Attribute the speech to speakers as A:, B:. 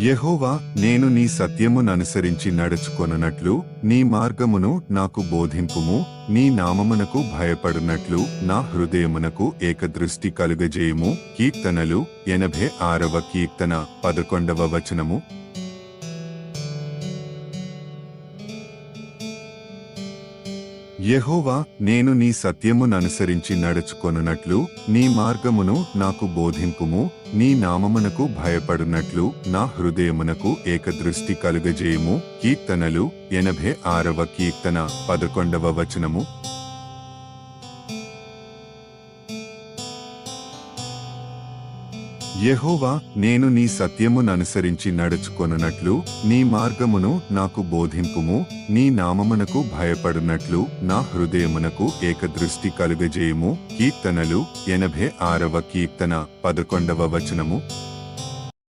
A: యెహోవా నేను నీ సత్యముననుసరించి నడుచుకొనున్నట్లు నీ మార్గమును నాకు బోధింపుము నీ నామమునకు భయపడునట్లు నా హృదయమునకు ఏకదృష్టి కలుగజేయుము. కీర్తనలు ఎనభై ఆరవ కీర్తన పదకొండవ వచనము. యహోవా నేను నీ సత్యముననుసరించి నడుచుకొనున్నట్లు నీ మార్గమును నాకు బోధింపుము నీ నామమునకు భయపడునట్లు నా హృదయమునకు ఏకదృష్టి కలుగజేయుము. కీర్తనలు ఎనభై ఆరవ కీర్తన పదకొండవ వచనము. యెహోవా నేను నీ సత్యముననుసరించి నడుచుకొనున్నట్లు నీ మార్గమును నాకు బోధింపుము నీ నామమునకు భయపడునట్లు నా హృదయమునకు ఏకదృష్టి కలుగజేయము. కీర్తనలు ఎనభై ఆరవ కీర్తన పదకొండవ వచనము.